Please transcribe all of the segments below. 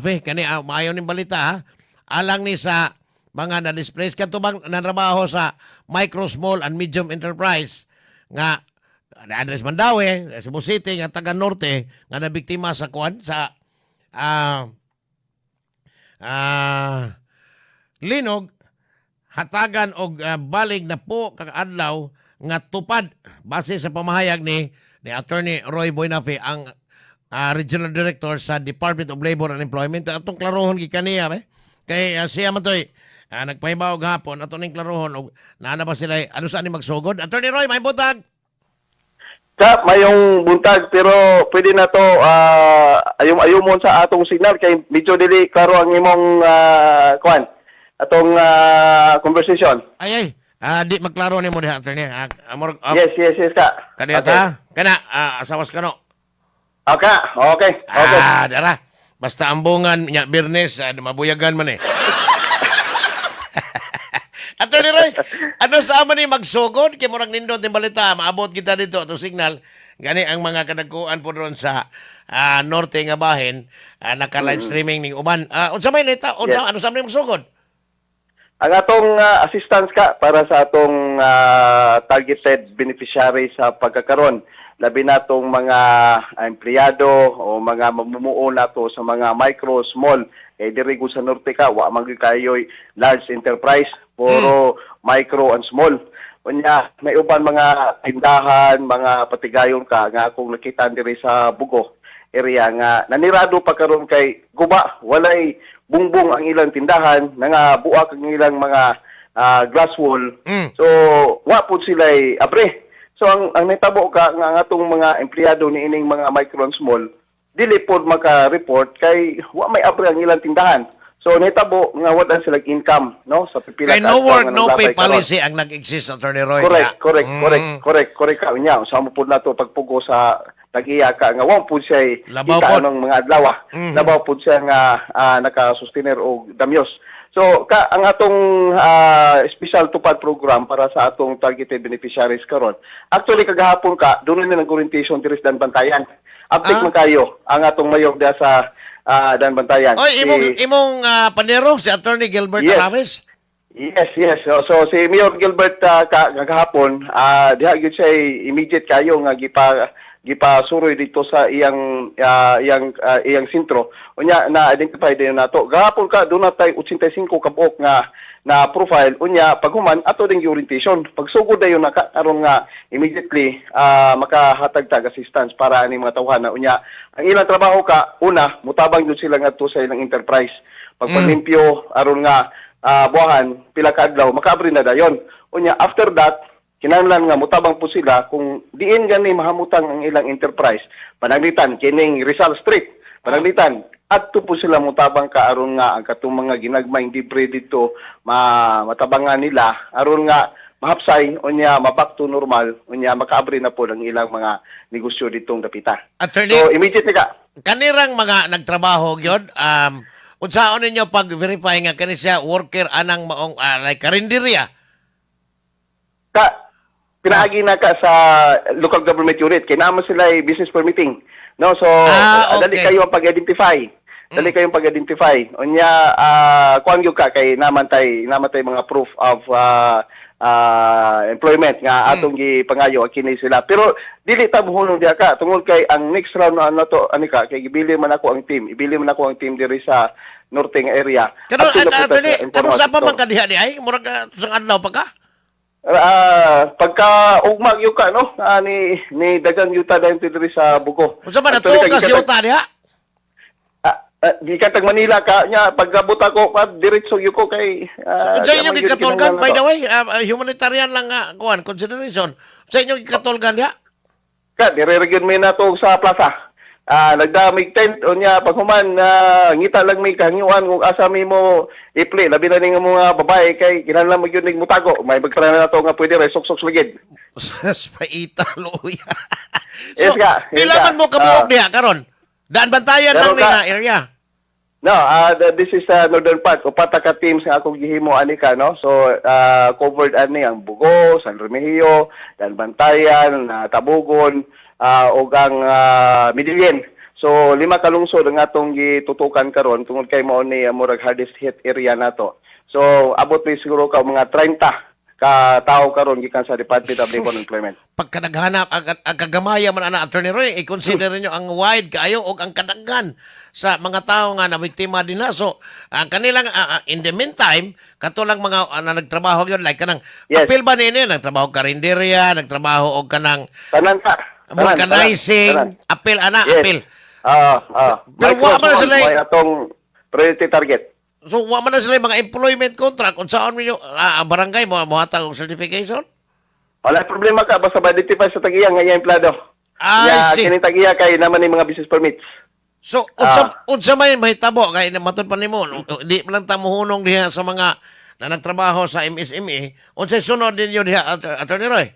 Fe, kani uh, maayo ning balita ha. Alang ni sa mga na-displace katubang nanrabaho sa micro, small and medium enterprise nga na Andres Mandawi, Cebu City nga taga Norte nga nabiktima sa kuan sa ah ah linog hatagan og ah, balig na po kakaadlaw nga tupad base sa pamahayag ni ni Attorney Roy Boynafe ang ah, Regional Director sa Department of Labor and Employment. Atong klarohon gi kaniya be. Kay ah, siya man toy ah, nagpahibaw og hapon ato ning klarohon og naana ba sila ano saan ni magsugod? Attorney Roy may butag. Ka, mayong buntag pero pwede na to ah, ayum ayumon sa atong signal. Kay medyo dili klaro ang imong uh, kuan atong ah, conversation. ay ay. Ah, di magklaro ni mo diha Attorney. Amor ah, Yes, yes, yes ka. kaniya Okay. ta kana ah, asawas ka no Okay, okay. Okay. Ah, dara. Basta ambungan nya Birnes, ah, mabuyagan man eh. Attorney Roy, ano sa aman ni magsugod kay murag nindot ng balita, maabot kita dito ato signal. Gani ang mga kadagkuan po doon sa ah, norte nga bahin, ah, naka-live streaming ning uban. Ah, unsa may nita? Unsa ano sa man magsugod? Ang atong ah, assistance ka para sa atong ah, targeted beneficiary sa pagkakaroon labi na tong mga empleyado o mga mamumuo nato sa mga micro, small, eh diri gud sa norte ka, wa man kayo'y large enterprise, puro micro and small. Unya, may uban mga tindahan, mga patigayon ka nga akong nakita diri sa Bugo area nga nanirado pa karon kay guba. Walay bungbong ang ilang tindahan nga buak ang ilang mga ah, glass wall. Mm. so wa pud sila abre so ang ang nitabo ka nga ang atong mga empleyado ni ining mga micro and small dili pod maka-report kay wa may abre ang ilang tindahan so nitabo nga wala sila income no sa pipila Kay ka no work, nga no pay policy ang nag-exist, Attorney Roy. Correct, correct, Mm. correct, correct, correct ka unya. Sa mo pud nato pagpugo sa tag-iya ka nga wa pud siya Labaw kita pod. ng mga adlaw. ah. Mhm. Labaw pud siya nga ah, naka-sustainer og damyos. So ka ang atong ah, special tupad program para sa atong targeted beneficiaries karon. Actually kagahapon ka doon na nag orientation diri sa Bantayan. Update Ah. man kayo ang atong mayog dia sa Dan Bantayan. Oy, Si- imong imong ah, panero si Attorney Gilbert Yes. Arames. Yes, yes. So, so si Mayor Gilbert uh, ka, kagahapon, ah diha gyud siya immediate kayo nga gipa gipasuroy dito sa iyang ah, iyang ah, iyang sentro. Unya na identify din nato. Gahapon ka doon na tay 85 ka buok nga na profile unya paghuman ato ding orientation. Pagsugod dayon na ka- karon nga immediately ah, makahatag tag assistance para ani mga tawhana unya. Ang ilang trabaho ka una mutabang jud sila ngadto sa ilang enterprise. Pagpaglimpyo aron nga ah, buwahan pila ka adlaw makaabri na dayon. Unya after that kinahanglan nga mutabang po sila kung diin gani mahamutang ang ilang enterprise. Panaglitan kining Rizal Street panaglitan adto po sila mutabang ka aron nga ang katong mga ginagmayng libre dito ma matabangan nila. Aron nga mahapsay unya maback to normal unya makaabri na po ang ilang mga negosyo ditong dapita. Attorney, So immediately ka. Kanirang mga nagtrabaho gyud um unsaon ninyo pag verify nga kani siya worker anang maong ah, like karinderya? Ka pinaagi na ka sa local government unit. Kay naman sila ay business permitting. No so Ah, uh, dali okay. kayo ang pag-identify. Dali kayong pag-identify. Unya uh, kuan gyud ka kay naman tay naman tay mga proof of uh, uh, employment nga atong gipangayo kini sila. Pero dili ta muhulong diha ka. Tungod kay ang next round na ano to ani ka kay gibili man ako ang team. Ibili man ako ang team diri sa norte nga area. Kano Adto na po ta attorney sa kano sa pa information. man kadiha di ay ah, sa Ah, pagka ugmag yung ka, no? Ah, ni, ni dagang yuta dahil diri sa buko. unsa man ato Actually, ka si gikatag- uta diha Ah, ah, gikatag Manila ka, nya, pagkabot ako, pa, diretso yung ko kay... ah, sa inyo gikatulgan by the way ah, humanitarian lang nga kuan consideration sa inyo gikatulgan diha Ka, dire-region may na to sa plaza. Ah, nagdamig tent, o nya, paghuman, ah, ngita lang may kahangyuan kung asa mi mo iple. Labi na ning mga babae kay kinahanglan mo yun ning mutago. May magtara na to nga pwede rin, sok-sok ligid. sa paita luya Yes ka, yes ka. man mo kabuok Ah. diha karon daan bantayan lang ni ka- nga area No, uh, the- this is uh, northern part. Upat ka teams nga akong gihimo ani ka, no? So, uh, covered ani ang Bugo, San Remigio, Dan Bantayan, uh, Tabugon, uh, ug ang uh, Midilien. So lima ka lungsod ang atong gitutukan karon tungod kay mao ni uh, murag hardest hit area nato. So abot ni siguro ka mga 30 ka tao karon gikan sa Department of Labor and Employment. Pagka naghanap, ang, ang kagamaya man ana Attorney Roy, i-consider niyo ang wide kaayo o ang kadaghan sa mga tao nga nabiktima din na. So, ang kanilang, ah, ah, in the meantime, katulang mga ah, na nagtrabaho yun, like kanang, Yes. apil ba nini, nagtrabaho karinderya, nagtrabaho o kanang Tanan ka. Tanan, vulcanizing, tanan, apil, ana, Yes. apil. Ah, ah. Pero wa man sila- May atong priority target. So, wa man na sila yung mga employment contract, kung saan ninyo, ah, ang barangay mo, muhatag og certification? Wala problema ka basta ma-identify sa tag-iya nga iya empleyado. I Ya, see. kining tag-iya kay naman ni mga business permits. So, unsa unsa may mahitabo kay matud pa nimo, di man lang ta mohunong diha sa mga na nagtrabaho sa MSME, unsa sunod ninyo diha At- Attorney Roy?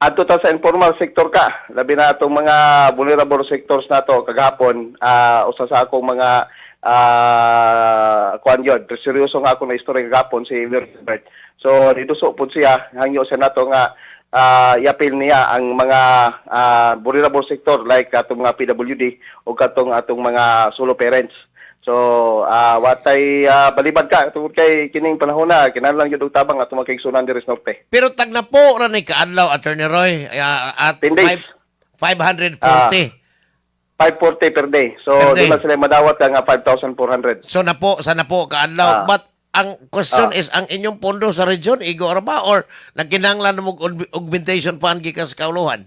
Adto ta sa informal sector ka, labi na itong mga vulnerable sectors na to kagahapon, ah usa sa akong mga ah kuan yun, seryoso nga ako na istorya kagahapon si Wilbert. So dito so siya hangyo sa nato nga ah yapil niya ang mga ah, vulnerable sector like atong mga PWD o katong atong mga solo parents. So, ah watay ah, balibad ka tungod kay kining panahon na kinahanglan gyud og tabang atong makigsunan diri sa norte. Pero tag na po ra ni kaadlaw Attorney Roy ah, at 10 days. five- 540. 540 per day. So, di man sila madawat ka nga 5,400. so na po sa na po kaadlaw Ah. but ang question Ah. is ang inyong pondo sa region igo ra ba or nagkinahanglan mo og augmentation fund gikan sa kauluhan?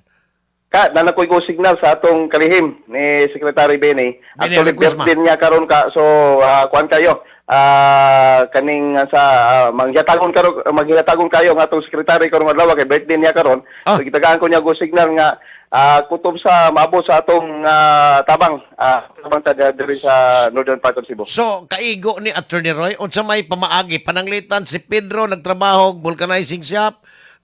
Ka, nanakoy ko signal sa atong kalihim ni Secretary Benny. Actually, birthday niya karon ka. So, ah, kuan kayo. Ah, kaning ah, sa uh, mangyatagon karon magyatagon kayo nga atong secretary karon adlaw kay birthday niya karon. Ah. So gitagaan ko niya go signal nga ah, kutob sa maabot sa atong ah, tabang ah, tabang ta diri sa northern part of Cebu. So, kaigo ni Attorney Roy, unsa may pamaagi, pananglitan si Pedro nagtrabaho, vulcanizing shop,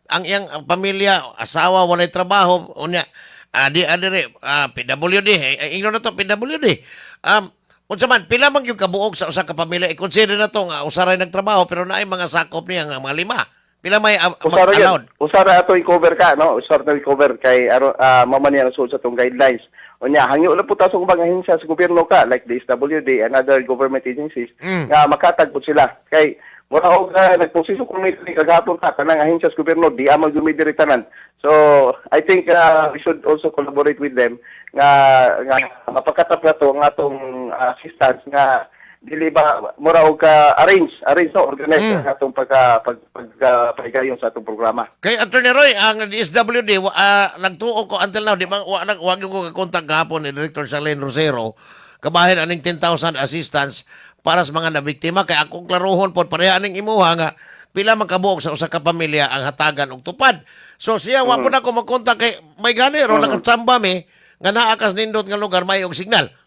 ang iyang ang pamilya, asawa, walay trabaho, unya, ah, di, ah, diri, ah, PWD, eh, ingno na to, PWD. Um, unsa man, pila man yung kabuok sa usa ka pamilya, i-consider na to nga usaray nagtrabaho, pero naay mga sakop niya nga mga lima. Pila may ah, Usara mag-allowed? yun. Usara ato i-cover ka, no? Usara na i-cover kay uh, mama niya nasul sa tong guidelines. O niya, hangyo po ta sa mga ahensya sa gobyerno ka, like the SWD and other government agencies, Mm. nga makatag po sila. Kay, mura og uh, nagposiso kung may kagahapon ka, kanang ahensya sa gobyerno, di amang dumidiri tanan. So, I think uh, we should also collaborate with them nga, nga mapakatap na to ang atong uh, assistance nga dili ba mura og ka arrange arrange no organize Mm. ang atong pagka pag, pag, uh, paghigayon sa atong programa. Kay Attorney Roy, ang DSWD, wa- ah, nagtuo ko until now, di ba, wa, nag, wag ko kakontak gahapon ni Director Charlene Rosero, kabahin aning 10,000 assistance para sa mga nabiktima. Kaya akong klaruhon po, pareha aning imuha nga, pila magkabuok sa usa ka pamilya ang hatagan og tupad. So siya, wa po na ko magkontak kay, may gani, ro, nakatsamba mi, nga naakas nindot nga lugar, may og signal.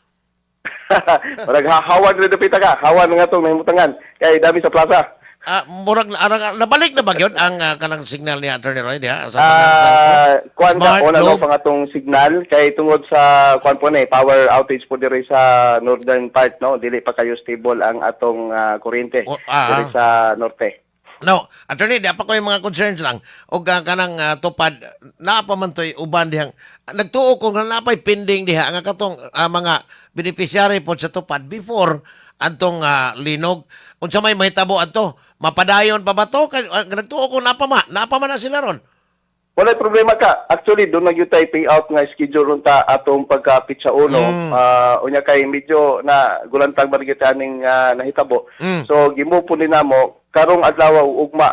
Ha- hawan rin dapita ka, hawan nga itong nahimutangan. Kaya dami sa plaza. Ah, murag, arang, nabalik na ba yun ang ah, kanang signal ni Attorney Roy? Diha, sa Ah, kuan ka, no, pangatong signal, kay tungod sa, kuan po na eh, power outage po diri sa northern part, no? Dili pa kayo stable ang atong ah, kuryente O, ah, diri ah. sa norte. No, attorney, di pa ko yung mga concerns lang. O ka kanang ah, tupad, naapa man to'y uban dihang. Nagtuo ko nga napay pending diha nga katong ah, mga beneficiary po sa tupad before antong ah, linog. Unsa may mahitabo ato? Mapadayon pa ba to? Ah, Nagtuo ko napa ma, napa man na sila ron. Wala problema ka. Actually, doon nagyo tay payout nga schedule ron ta atong pagkapit sa uno. Mm. Ah, unya kay medyo na gulantang barigita ning ah, nahitabo. Mm. So gimupo ni namo karong adlaw ug ugma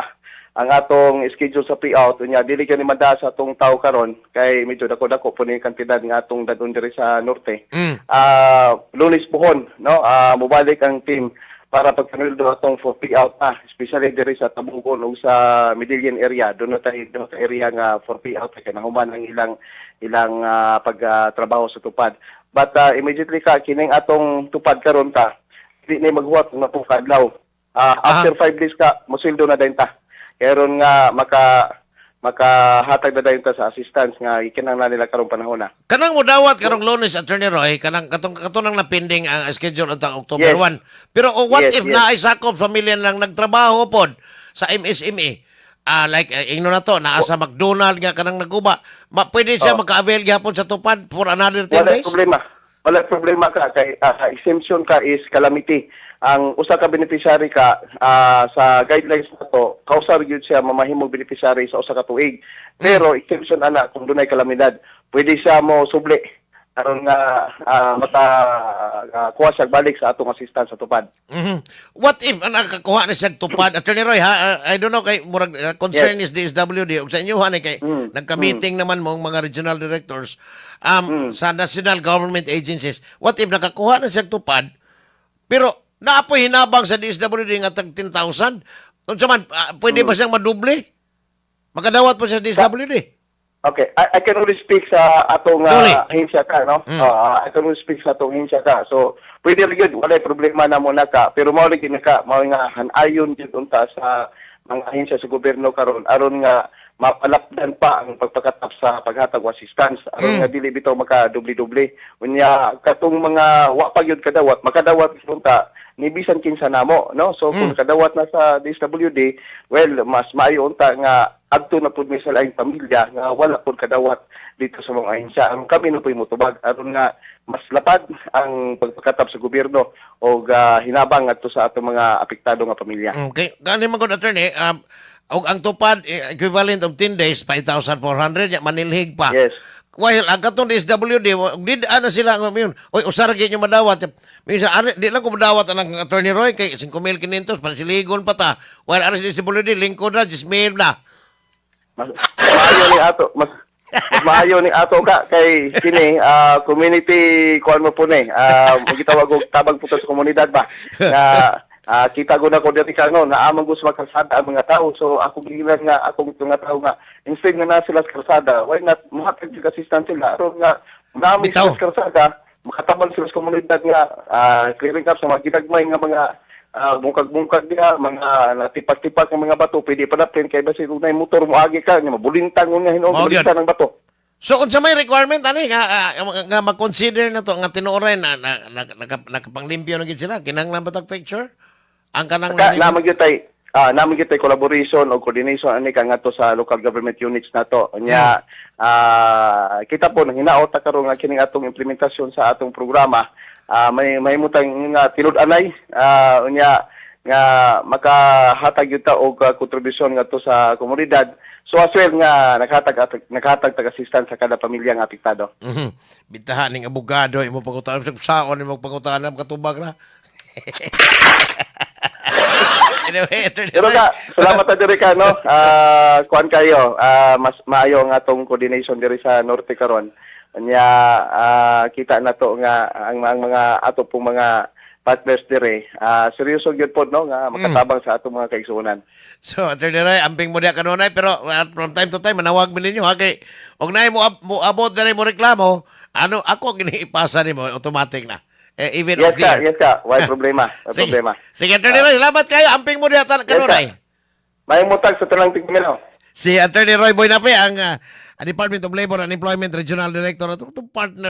ang atong schedule sa payout unya dili kani mada sa atong tawo karon kay medyo dako-dako po ni kantidad nga atong dadon diri sa norte. Mm. Ah, lunes pohon, no? Ah, mubalik ang team para pagkanuldo atong for payout na, especially diri sa Tabugon o sa Medellin area. Doon na tayo doon sa area nga for payout kay nahuman ang ilang ilang ah, pagtrabaho sa tupad. But ah, immediately ka kining atong tupad karon ta, di na maghuwat na po kadlaw. Ah, after five days ka, mosildo na dayon ta. Kaya ron nga maka makahatag na dayon ta sa assistance nga ikinahanglan nila karong panahon na. Kanang mo dawat karong lunes attorney Roy, kanang katong katunang na pending ang schedule untang October Yes. 1. Pero oh, what Yes, if yes. na sakop pamilya lang nagtrabaho pod sa MSME? Ah like eh, ingno na to naa sa McDonald nga kanang naguba. Ma, pwede siya Oh. maka-avail gyapon sa tupad for another 10 Wala days? problema. wala problema ka kay ah, exemption ka is calamity. Ang usa ka beneficiary ka ah, sa guidelines na to, kausar gyud siya mamahimong beneficiary sa usa ka tuig. Pero exemption ana kung dunay kalamidad, pwede siya mo subli aron nga ah, mata ah, kuha siya balik sa atong assistance sa tupad. Mhm. What if ang nakakuha na siya tupad? Attorney Roy, ha? Uh, I don't know, kay, murag, uh, concern is DSWD. O sa inyo, ha, kay, Mm, nagka-meeting naman mong mga regional directors um, sa national government agencies. What if nakakuha na siya tupad, pero naapoy hinabang sa DSWD nga tag 10,000? Unsa man, ah, pwede ba siyang maduble? Makadawat po sa DSWD. Okay, I, I can only speak sa atong uh, hinsya ka, no? Mm. Ah, I can only speak sa atong hinsya ka. So, pwede rin yun, wala problema na muna ka. Pero mao rin ka, mao nga hanayon yun unta sa mga hinsya sa gobyerno karon aron nga mapalapdan pa ang pagpakatap sa paghatag wa assistance aron Mm. nga dili bitaw maka dubli-dubli unya katong mga wa pa gyud kadawat makadawat unta ni bisan kinsa namo no? So kung Mm. kadawat na sa DSWD well mas maayo unta nga adto na pud sa laing pamilya nga wala pud kadawat dito sa mga ahensya. Ang kami na po'y mutubag. Aron nga mas lapad ang pagpakatap sa gobyerno o hinabang adto sa atong mga apektado nga pamilya. Okay. Gani man good attorney, um, og ang tupad eh, equivalent of 10 days 5,400 ya manilhig pa. yes While ang katong DSWD, og did ana sila ng yun. Oy, usar yung madawat. Minsan ari di lang ko madawat ang attorney Roy kay 5,500 para siligon pa ta. While ari sa DSWD lingkod na 10,000 na. mas maayo ni ato mas, mas maayo ni ato ka kay kini ah, community kuan mo po ni uh, gitawag og tabang puto sa komunidad ba na ah, kita ko na ko diri ka no na amang gusto magkalsada ang mga tao so ako gilan nga akong mga tao nga instead nga na sila sa kalsada why not mahatag yung assistance sila aron nga Bitaw. sila sa kalsada makatabang sila sa komunidad nga ah, clearing up sa mga ginagmay nga mga ah, bungkag-bungkag diha, mga natipak-tipak ng mga bato, pwede pa na kay basi kung na motor mo agi ka, nga mabulintang nga hinuog Mao bulintang ng bato. So unsa may requirement ani nga ah, nga mag-consider na to nga tinuoray na, na, na, na nakapanglimpyo na gid sila kinahanglan ba tag picture? Ang kanang Saka naman gyud tay ah naman gyud tay collaboration o coordination ani ka nga to sa local government units na to. Nya ah kita po nang hinaot karon nga kining atong implementasyon sa atong programa. Ah may may mutang nga tilud-anay ah unya nga makahatag yun ta og ah, kontribusyon nga to sa komunidad. So as well nga nakahatag nakahatag tag assistance sa kada pamilya nga apektado. Mhm. Bitahan ning abogado imo pangutanan sa saon imo pangutanan katubag na. anyway, attorney Pero ka, salamat na diri ka, no? Ah, kuan kayo, ah, mas maayo nga atong coordination diri sa Norte karon. Nya ah, kita na to nga ang, ang mga ato pong mga partners diri. Ah, seryoso gyud pod no nga makatabang sa atong mga kaigsuonan. So, Attorney Roy, amping mo diya kanunay, pero uh, from time to time, manawag mo ninyo, ha? Kay, huwag na mo, ab- mo abot rin mo reklamo, ano, ako giniipasa ni mo, automatic na. Eh, even Yes off the ka, air. yes ka. Why problema? Why Sige, problema. sige, Attorney Roy, salamat kayo, amping mo diya tan- kanunay. May mutag sa tanang tigminaw. Si Attorney Roy Boynape, ang uh, Department of Labor and Employment Regional Director, at partner